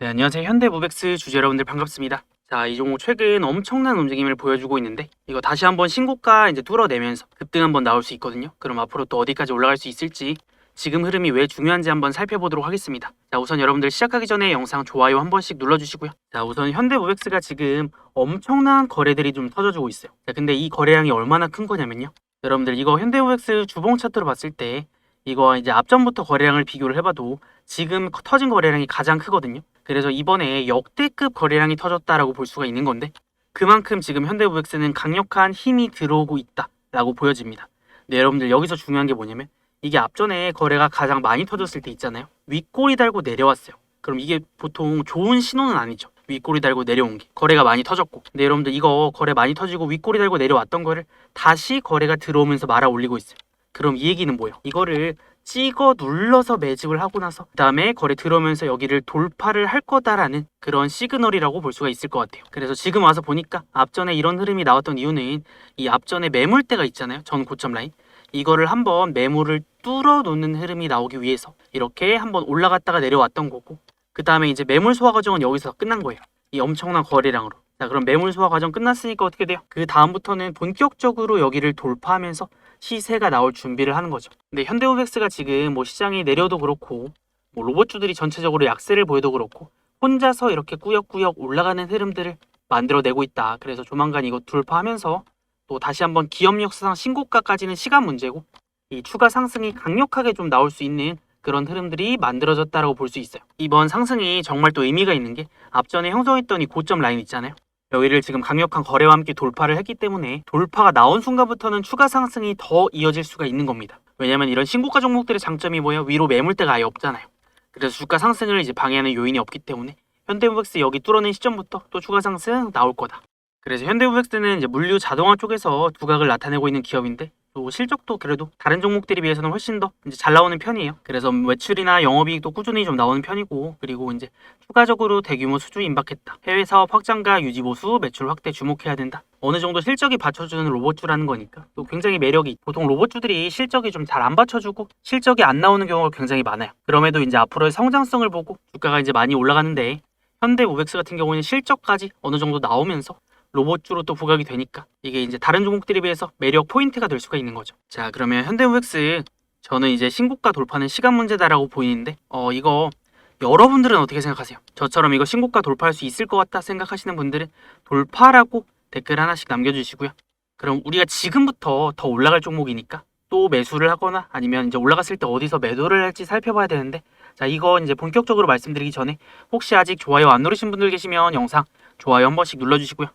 네, 안녕하세요. 현대무백스 주주 여러분들 반갑습니다. 자, 이 종목 최근 엄청난 움직임을 보여주고 있는데 이거 다시 한번 신고가 이제 뚫어내면서 급등 한번 나올 수 있거든요. 그럼 앞으로 또 어디까지 올라갈 수 있을지 지금 흐름이 왜 중요한지 한번 살펴보도록 하겠습니다. 자, 우선 여러분들 시작하기 전에 영상 좋아요 한 번씩 눌러주시고요. 자, 우선 현대무백스가 지금 엄청난 거래들이 좀 터져주고 있어요. 자, 근데 이 거래량이 얼마나 큰 거냐면요. 여러분들 이거 현대무백스 주봉 차트로 봤을 때 이거 이제 앞전부터 거래량을 비교를 해봐도 지금 터진 거래량이 가장 크거든요. 그래서 이번에 역대급 거래량이 터졌다라고 볼 수가 있는 건데 그만큼 지금 현대무백스는 강력한 힘이 들어오고 있다라고 보여집니다. 근데 여러분들 여기서 중요한 게 뭐냐면 이게 앞전에 거래가 가장 많이 터졌을 때 있잖아요. 윗꼬리 달고 내려왔어요. 그럼 이게 보통 좋은 신호는 아니죠. 윗꼬리 달고 내려온 게 거래가 많이 터졌고 근데 여러분들 이거 거래 많이 터지고 윗꼬리 달고 내려왔던 거를 다시 거래가 들어오면서 말아 올리고 있어요. 그럼 이 얘기는 뭐예요? 이거를 찍어 눌러서 매집을 하고 나서 그 다음에 거래 들어오면서 여기를 돌파를 할 거다라는 그런 시그널이라고 볼 수가 있을 것 같아요. 그래서 지금 와서 보니까 앞전에 이런 흐름이 나왔던 이유는 이 앞전에 매물대가 있잖아요. 전 고점 라인. 이거를 한번 매물을 뚫어 놓는 흐름이 나오기 위해서 이렇게 한번 올라갔다가 내려왔던 거고 그 다음에 이제 매물 소화 과정은 여기서 끝난 거예요. 이 엄청난 거래량으로. 자 그럼 매물 소화 과정 끝났으니까 어떻게 돼요? 그 다음부터는 본격적으로 여기를 돌파하면서 시세가 나올 준비를 하는 거죠. 근데 현대오백스가 지금 뭐 시장이 내려도 그렇고 뭐 로봇주들이 전체적으로 약세를 보여도 그렇고 혼자서 이렇게 꾸역꾸역 올라가는 흐름들을 만들어내고 있다. 그래서 조만간 이거 돌파하면서 또 다시 한번 기업 역사상 신고가까지는 시간 문제고 이 추가 상승이 강력하게 좀 나올 수 있는 그런 흐름들이 만들어졌다라고 볼 수 있어요. 이번 상승이 정말 또 의미가 있는 게 앞전에 형성했던 이 고점 라인 있잖아요. 여기를 지금 강력한 거래와 함께 돌파를 했기 때문에 돌파가 나온 순간부터는 추가 상승이 더 이어질 수가 있는 겁니다. 왜냐면 이런 신고가 종목들의 장점이 뭐예요? 위로 매물대가 아예 없잖아요. 그래서 주가 상승을 이제 방해하는 요인이 없기 때문에 현대무백스 여기 뚫어낸 시점부터 또 추가 상승 나올 거다. 그래서 현대무백스는 이제 물류 자동화 쪽에서 두각을 나타내고 있는 기업인데 또 실적도 그래도 다른 종목들에 비해서는 훨씬 더 이제 잘 나오는 편이에요. 그래서 매출이나 영업이익도 꾸준히 좀 나오는 편이고 그리고 이제 추가적으로 대규모 수주 임박했다. 해외 사업 확장과 유지 보수, 매출 확대 주목해야 된다. 어느 정도 실적이 받쳐주는 로봇주라는 거니까 또 굉장히 매력이 있- 보통 로봇주들이 실적이 좀 잘 안 받쳐주고 실적이 안 나오는 경우가 굉장히 많아요. 그럼에도 이제 앞으로의 성장성을 보고 주가가 이제 많이 올라가는데 현대 모백스 같은 경우는 실적까지 어느 정도 나오면서 로봇주로 또 부각이 되니까 이게 이제 다른 종목들에 비해서 매력 포인트가 될 수가 있는 거죠. 자 그러면 현대모백스 저는 이제 신고가 돌파는 시간 문제다라고 보이는데 어 이거 여러분들은 어떻게 생각하세요? 저처럼 이거 신고가 돌파할 수 있을 것 같다 생각하시는 분들은 돌파라고 댓글 하나씩 남겨주시고요. 그럼 우리가 지금부터 더 올라갈 종목이니까 또 매수를 하거나 아니면 이제 올라갔을 때 어디서 매도를 할지 살펴봐야 되는데 자 이거 이제 본격적으로 말씀드리기 전에 혹시 아직 좋아요 안 누르신 분들 계시면 영상 좋아요 한 번씩 눌러주시고요.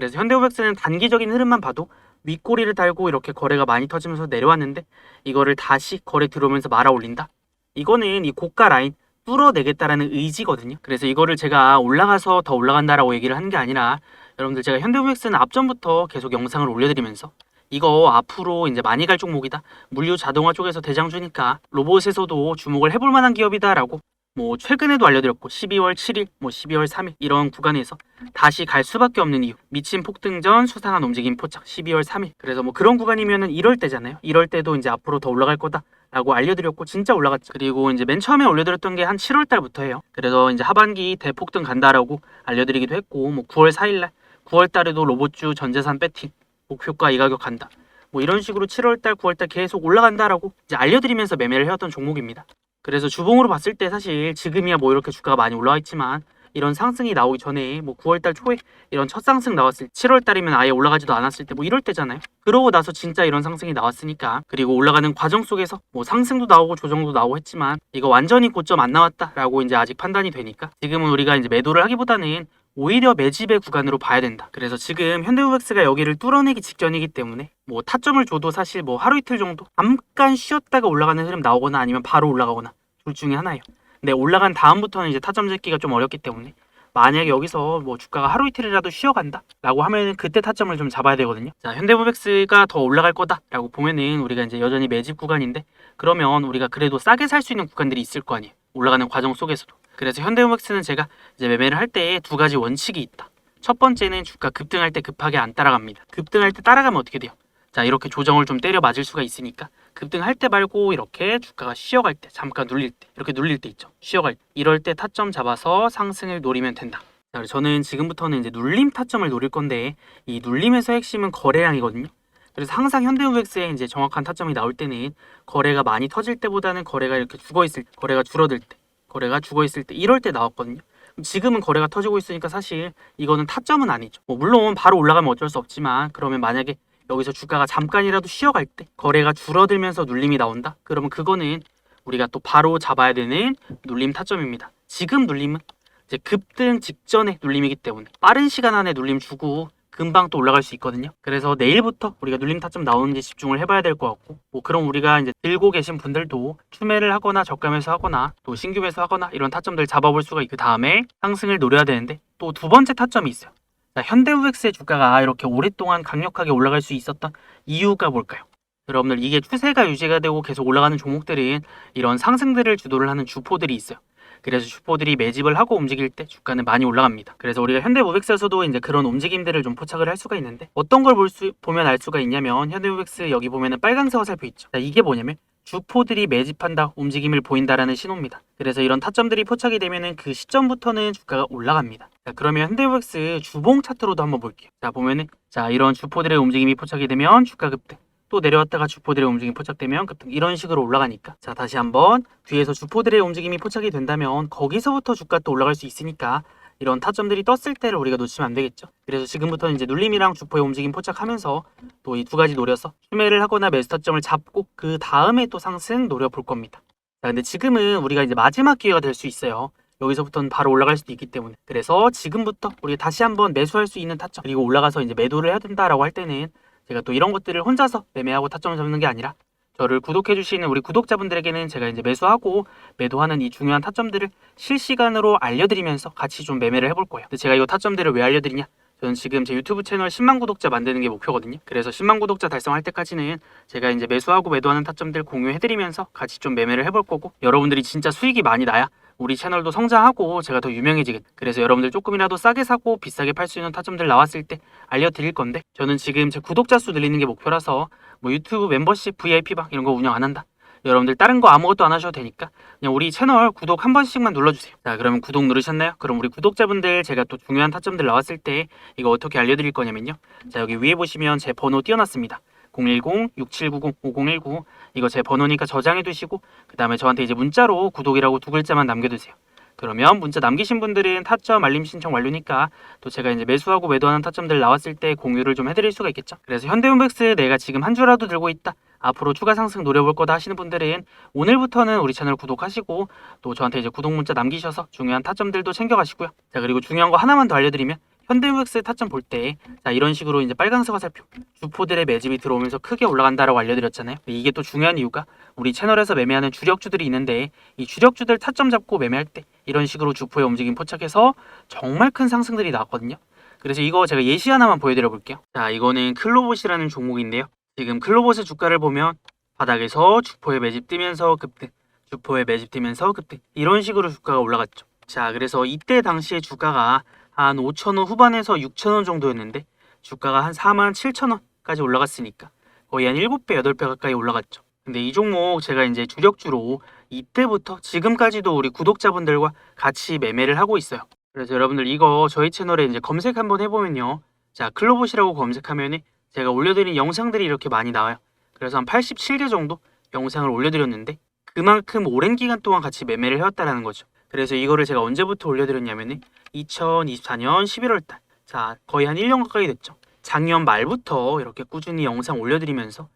그래서 현대오백스는 단기적인 흐름만 봐도 윗꼬리를 달고 이렇게 거래가 많이 터지면서 내려왔는데 이거를 다시 거래 들어오면서 말아 올린다. 이거는 이 고가 라인 뚫어내겠다라는 의지거든요. 그래서 이거를 제가 올라가서 더 올라간다라고 얘기를 하는 게 아니라 여러분들 제가 현대오백스는 앞전부터 계속 영상을 올려드리면서 이거 앞으로 이제 많이 갈 종목이다. 물류 자동화 쪽에서 대장주니까 로봇에서도 주목을 해볼 만한 기업이다라고 뭐 최근에도 알려드렸고 12월 7일, 뭐 12월 3일 이런 구간에서 다시 갈 수밖에 없는 이유. 미친 폭등 전 수상한 움직임 포착 12월 3일. 그래서 뭐 그런 구간이면은 이럴 때잖아요. 이럴 때도 이제 앞으로 더 올라갈 거다. 라고 알려드렸고 진짜 올라갔죠. 그리고 이제 맨 처음에 올려드렸던 게 한 7월 달부터예요. 그래서 이제 하반기 대폭등 간다라고 알려드리기도 했고 뭐 9월 4일 날 9월 달에도 로봇주 전재산 배팅 목표가 이 가격 간다. 뭐 이런 식으로 7월 달, 9월 달 계속 올라간다라고 이제 알려드리면서 매매를 해왔던 종목입니다. 그래서 주봉으로 봤을 때 사실 지금이야 뭐 이렇게 주가가 많이 올라와 있지만 이런 상승이 나오기 전에 뭐 9월달 초에 이런 첫 상승 나왔을 때 7월달이면 아예 올라가지도 않았을 때 뭐 이럴 때잖아요. 그러고 나서 진짜 이런 상승이 나왔으니까 그리고 올라가는 과정 속에서 뭐 상승도 나오고 조정도 나오고 했지만 이거 완전히 고점 안 나왔다라고 이제 아직 판단이 되니까 지금은 우리가 이제 매도를 하기보다는 오히려 매집의 구간으로 봐야 된다. 그래서 지금 현대우백스가 여기를 뚫어내기 직전이기 때문에 뭐 타점을 줘도 사실 뭐 하루 이틀 정도 잠깐 쉬었다가 올라가는 흐름 나오거나 아니면 바로 올라가거나 둘 중에 하나예요. 근데 올라간 다음부터는 이제 타점 잡기가 좀 어렵기 때문에 만약에 여기서 뭐 주가가 하루 이틀이라도 쉬어간다 라고 하면 그때 타점을 좀 잡아야 되거든요. 자, 현대모백스가 더 올라갈 거다 라고 보면은 우리가 이제 여전히 매집 구간인데 그러면 우리가 그래도 싸게 살 수 있는 구간들이 있을 거 아니에요. 올라가는 과정 속에서도. 그래서 현대모백스는 제가 이제 매매를 할때두 가지 원칙이 있다. 첫 번째는 주가 급등할 때 급하게 안 따라갑니다. 급등할 때 따라가면 어떻게 돼요? 자, 이렇게 조정을 좀 때려 맞을 수가 있으니까 급등할 때 말고 이렇게 주가가 쉬어갈 때 잠깐 눌릴 때 이렇게 눌릴 때 있죠. 쉬어갈 때 이럴 때 타점 잡아서 상승을 노리면 된다. 자, 저는 지금부터는 이제 눌림 타점을 노릴 건데 이 눌림에서 핵심은 거래량이거든요. 그래서 항상 현대우엑스에 이제 정확한 타점이 나올 때는 거래가 많이 터질 때보다는 거래가 이렇게 죽어 있을 때, 거래가 줄어들 때, 거래가 죽어 있을 때 이럴 때 나왔거든요. 지금은 거래가 터지고 있으니까 사실 이거는 타점은 아니죠. 뭐 물론 바로 올라가면 어쩔 수 없지만 그러면 만약에 여기서 주가가 잠깐이라도 쉬어갈 때 거래가 줄어들면서 눌림이 나온다. 그러면 그거는 우리가 또 바로 잡아야 되는 눌림 타점입니다. 지금 눌림은 이제 급등 직전의 눌림이기 때문에 빠른 시간 안에 눌림 주고 금방 또 올라갈 수 있거든요. 그래서 내일부터 우리가 눌림 타점 나오는지 집중을 해봐야 될 것 같고, 뭐 그럼 우리가 이제 들고 계신 분들도 추매를 하거나 저가 매수하거나 또 신규 매수 하거나 이런 타점들 잡아볼 수가 있고, 그 다음에 상승을 노려야 되는데 또 두 번째 타점이 있어요. 자, 현대우엑스의 주가가 이렇게 오랫동안 강력하게 올라갈 수 있었던 이유가 뭘까요? 여러분들 이게 추세가 유지가 되고 계속 올라가는 종목들은 이런 상승들을 주도를 하는 주포들이 있어요. 그래서 주포들이 매집을 하고 움직일 때 주가는 많이 올라갑니다. 그래서 우리가 현대모백스에서도 이제 그런 움직임들을 좀 포착을 할 수가 있는데 어떤 걸 볼 수, 보면 알 수가 있냐면 현대모백스 여기 보면은 빨간색 화살표 있죠. 자, 이게 뭐냐면 주포들이 매집한다, 움직임을 보인다라는 신호입니다. 그래서 이런 타점들이 포착이 되면은 그 시점부터는 주가가 올라갑니다. 자, 그러면 현대모백스 주봉 차트로도 한번 볼게요. 자, 보면은 자, 이런 주포들의 움직임이 포착이 되면 주가 급등. 또 내려왔다가 주포들의 움직임이 포착되면 급등 이런 식으로 올라가니까 자 다시 한번 뒤에서 주포들의 움직임이 포착이 된다면 거기서부터 주가 또 올라갈 수 있으니까 이런 타점들이 떴을 때를 우리가 놓치면 안 되겠죠. 그래서 지금부터는 이제 눌림이랑 주포의 움직임 포착하면서 또 이 두 가지 노려서 추매를 하거나 매수 타점을 잡고 그 다음에 또 상승 노려볼 겁니다. 자 근데 지금은 우리가 이제 마지막 기회가 될 수 있어요. 여기서부터는 바로 올라갈 수도 있기 때문에 그래서 지금부터 우리가 다시 한번 매수할 수 있는 타점 그리고 올라가서 이제 매도를 해야 된다라고 할 때는 제가 또 이런 것들을 혼자서 매매하고 타점을 잡는 게 아니라 저를 구독해 주시는 우리 구독자분들에게는 제가 이제 매수하고 매도하는 이 중요한 타점들을 실시간으로 알려드리면서 같이 좀 매매를 해볼 거예요. 근데 제가 이 타점들을 왜 알려드리냐? 저는 지금 제 유튜브 채널 10만 구독자 만드는 게 목표거든요. 그래서 10만 구독자 달성할 때까지는 제가 이제 매수하고 매도하는 타점들 공유해드리면서 같이 좀 매매를 해볼 거고 여러분들이 진짜 수익이 많이 나야 우리 채널도 성장하고 제가 더 유명해지겠. 그래서 여러분들 조금이라도 싸게 사고 비싸게 팔 수 있는 타점들 나왔을 때 알려드릴 건데 저는 지금 제 구독자 수 늘리는 게 목표라서 뭐 유튜브 멤버십 VIP방 이런 거 운영 안 한다. 여러분들 다른 거 아무것도 안 하셔도 되니까 그냥 우리 채널 구독 한 번씩만 눌러주세요. 자 그러면 구독 누르셨나요? 그럼 우리 구독자분들 제가 또 중요한 타점들 나왔을 때 이거 어떻게 알려드릴 거냐면요. 자 여기 위에 보시면 제 번호 띄워놨습니다. 010-6790-5019 이거 제 번호니까 저장해 두시고 그 다음에 저한테 이제 문자로 구독이라고 두 글자만 남겨두세요. 그러면 문자 남기신 분들은 타점 알림 신청 완료니까 또 제가 이제 매수하고 매도하는 타점들 나왔을 때 공유를 좀 해드릴 수가 있겠죠. 그래서 현대홈백스 내가 지금 한 주라도 들고 있다. 앞으로 추가 상승 노려볼 거다 하시는 분들은 오늘부터는 우리 채널 구독하시고 또 저한테 이제 구독 문자 남기셔서 중요한 타점들도 챙겨가시고요. 자 그리고 중요한 거 하나만 더 알려드리면 현대무엑스 타점 볼 때 자 이런 식으로 이제 빨간색 화살표 주포들의 매집이 들어오면서 크게 올라간다라고 알려드렸잖아요. 이게 또 중요한 이유가 우리 채널에서 매매하는 주력주들이 있는데 이 주력주들 타점 잡고 매매할 때 이런 식으로 주포의 움직임 포착해서 정말 큰 상승들이 나왔거든요. 그래서 이거 제가 예시 하나만 보여드려 볼게요. 자 이거는 클로봇이라는 종목인데요. 지금 클로봇의 주가를 보면 바닥에서 주포의 매집 뜨면서 급등, 주포의 매집 뜨면서 급등 이런 식으로 주가가 올라갔죠. 자 그래서 이때 당시에 주가가 한 5천원 후반에서 6천원 정도였는데 주가가 한 4만 7천원까지 올라갔으니까 거의 한 7배, 8배 가까이 올라갔죠. 근데 이 종목 제가 이제 주력주로 이때부터 지금까지도 우리 구독자분들과 같이 매매를 하고 있어요. 그래서 여러분들 이거 저희 채널에 이제 검색 한번 해보면요. 자, 클로봇이라고 검색하면은 제가 올려드린 영상들이 이렇게 많이 나와요. 그래서 한 87개 정도 영상을 올려드렸는데 그만큼 오랜 기간 동안 같이 매매를 해왔다라는 거죠. 그래서 이거를 제가 언제부터 올려드렸냐면은 2024년 11월 달. 자, 거의 한 1년 가까이 됐죠. 작년 말부터 이렇게 꾸준히 영상 올려드리면서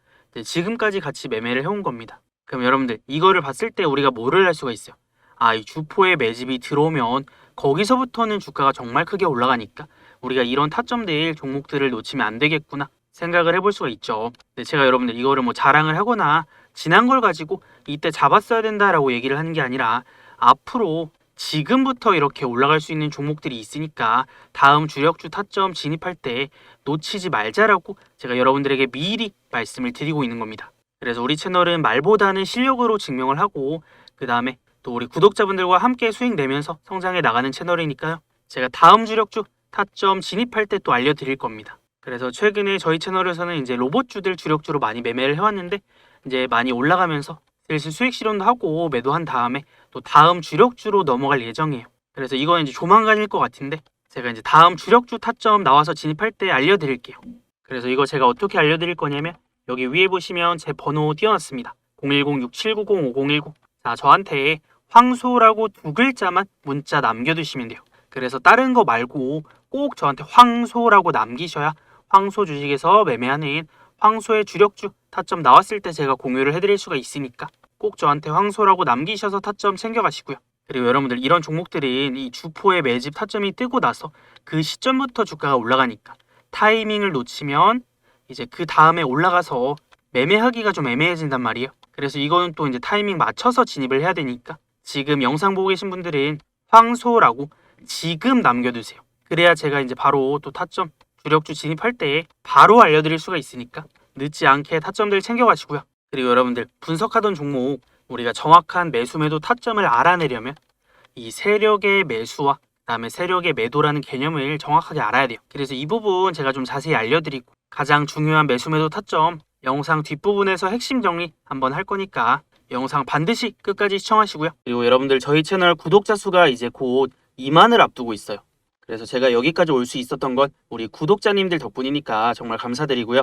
지금까지 같이 매매를 해온 겁니다. 그럼 여러분들 이거를 봤을 때 우리가 뭐를 할 수가 있어요? 아, 이 주포의 매집이 들어오면 거기서부터는 주가가 정말 크게 올라가니까 우리가 이런 타점들 종목들을 놓치면 안 되겠구나 생각을 해볼 수가 있죠. 근데 제가 여러분들 이거를 뭐 자랑을 하거나 지난 걸 가지고 이때 잡았어야 된다라고 얘기를 하는 게 아니라 앞으로 지금부터 이렇게 올라갈 수 있는 종목들이 있으니까 다음 주력주 타점 진입할 때 놓치지 말자라고 제가 여러분들에게 미리 말씀을 드리고 있는 겁니다. 그래서 우리 채널은 말보다는 실력으로 증명을 하고 그 다음에 또 우리 구독자분들과 함께 수익 내면서 성장해 나가는 채널이니까요. 제가 다음 주력주 타점 진입할 때 또 알려드릴 겁니다. 그래서 최근에 저희 채널에서는 이제 로봇주들 주력주로 많이 매매를 해왔는데 이제 많이 올라가면서 슬슬 수익 실현도 하고 매도한 다음에 또 다음 주력주로 넘어갈 예정이에요. 그래서 이건 이제 조만간일 것 같은데 제가 이제 다음 주력주 타점 나와서 진입할 때 알려드릴게요. 그래서 이거 제가 어떻게 알려드릴 거냐면 여기 위에 보시면 제 번호 띄워놨습니다. 010-6790-5019. 자, 저한테 황소라고 두 글자만 문자 남겨두시면 돼요. 그래서 다른 거 말고 꼭 저한테 황소라고 남기셔야 황소 주식에서 매매하는 황소의 주력주 타점 나왔을 때 제가 공유를 해드릴 수가 있으니까 꼭 저한테 황소라고 남기셔서 타점 챙겨가시고요. 그리고 여러분들 이런 종목들은 이 주포의 매집 타점이 뜨고 나서 그 시점부터 주가가 올라가니까 타이밍을 놓치면 이제 그 다음에 올라가서 매매하기가 좀 애매해진단 말이에요. 그래서 이거는 또 이제 타이밍 맞춰서 진입을 해야 되니까 지금 영상 보고 계신 분들은 황소라고 지금 남겨두세요. 그래야 제가 이제 바로 또 타점 주력주 진입할 때 바로 알려드릴 수가 있으니까 늦지 않게 타점들 챙겨가시고요. 그리고 여러분들 분석하던 종목 우리가 정확한 매수 매도 타점을 알아내려면 이 세력의 매수와 그다음에 세력의 매도라는 개념을 정확하게 알아야 돼요. 그래서 이 부분 제가 좀 자세히 알려드리고 가장 중요한 매수 매도 타점 영상 뒷부분에서 핵심 정리 한번 할 거니까 영상 반드시 끝까지 시청하시고요. 그리고 여러분들 저희 채널 구독자 수가 이제 곧 2만을 앞두고 있어요. 그래서 제가 여기까지 올 수 있었던 건 우리 구독자님들 덕분이니까 정말 감사드리고요.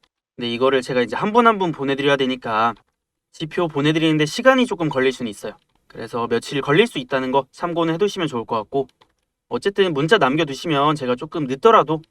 근데 이거를 제가 이제 한 분 한 분 보내드려야 되니까 지표 보내드리는데 시간이 조금 걸릴 수는 있어요. 그래서 며칠 걸릴 수 있다는 거 참고는 해두시면 좋을 것 같고 어쨌든 문자 남겨두시면 제가 조금 늦더라도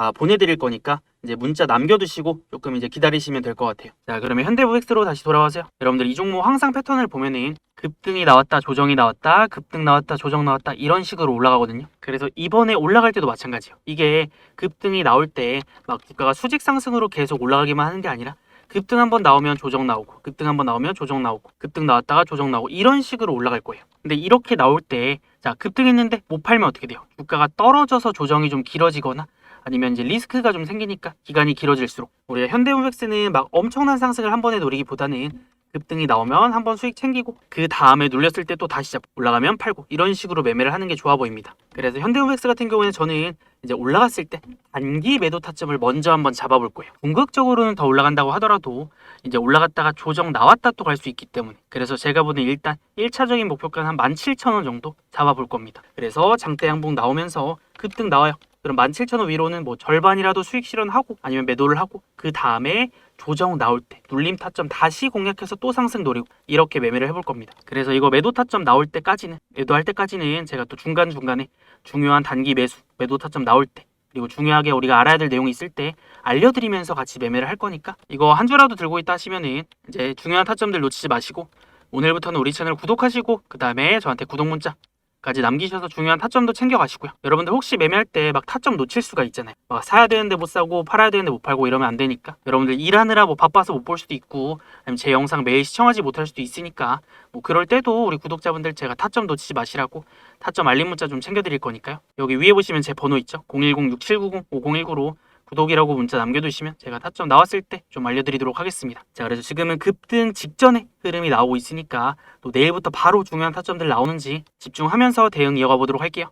다 보내드릴 거니까 이제 문자 남겨두시고 조금 이제 기다리시면 될 것 같아요. 자 그러면 현대무엑스로 다시 돌아와세요. 여러분들 이 종목 항상 패턴을 보면은 급등이 나왔다 조정이 나왔다 급등 나왔다 조정 나왔다 이런 식으로 올라가거든요. 그래서 이번에 올라갈 때도 마찬가지예요. 이게 급등이 나올 때 막 주가가 수직 상승으로 계속 올라가기만 하는 게 아니라 급등 한번 나오면 조정 나오고 급등 한번 나오면 조정 나오고 급등 나왔다가 조정 나오고 이런 식으로 올라갈 거예요. 근데 이렇게 나올 때 자 급등했는데 못 팔면 어떻게 돼요? 주가가 떨어져서 조정이 좀 길어지거나 아니면 이제 리스크가 좀 생기니까 기간이 길어질수록. 우리가 현대무백스는 막 엄청난 상승을 한 번에 노리기보다는 급등이 나오면 한번 수익 챙기고 그 다음에 눌렸을 때 또 다시 올라가면 팔고 이런 식으로 매매를 하는 게 좋아 보입니다. 그래서 현대무백스 같은 경우에는 저는 이제 올라갔을 때 단기 매도 타점을 먼저 한번 잡아볼 거예요. 궁극적으로는 더 올라간다고 하더라도 이제 올라갔다가 조정 나왔다 또 갈 수 있기 때문에 그래서 제가 보는 일단 1차적인 목표가는 한 17,000원 정도 잡아볼 겁니다. 그래서 장대 양봉 나오면서 급등 나와요. 그럼 17,000원 위로는 뭐 절반이라도 수익 실현하고 아니면 매도를 하고 그 다음에 조정 나올 때 눌림 타점 다시 공략해서 또 상승 노리고 이렇게 매매를 해볼 겁니다. 그래서 이거 매도 타점 나올 때까지는 매도할 때까지는 제가 또 중간 중간에 중요한 단기 매수 매도 타점 나올 때 그리고 중요하게 우리가 알아야 될 내용이 있을 때 알려드리면서 같이 매매를 할 거니까 이거 한 주라도 들고 있다 하시면은 이제 중요한 타점들 놓치지 마시고 오늘부터는 우리 채널 구독하시고 그 다음에 저한테 구독 문자 까지 남기셔서 중요한 타점도 챙겨가시고요. 여러분들 혹시 매매할 때 막 타점 놓칠 수가 있잖아요. 막 사야 되는데 못 사고 팔아야 되는데 못 팔고 이러면 안 되니까 여러분들 일하느라 뭐 바빠서 못 볼 수도 있고 아니면 제 영상 매일 시청하지 못할 수도 있으니까 뭐 그럴 때도 우리 구독자분들 제가 타점 놓치지 마시라고 타점 알림 문자 좀 챙겨드릴 거니까요. 여기 위에 보시면 제 번호 있죠? 010-6790-5019로 구독이라고 문자 남겨두시면 제가 타점 나왔을 때 좀 알려드리도록 하겠습니다. 자, 그래서 지금은 급등 직전에 흐름이 나오고 있으니까 또 내일부터 바로 중요한 타점들 나오는지 집중하면서 대응 이어가 보도록 할게요.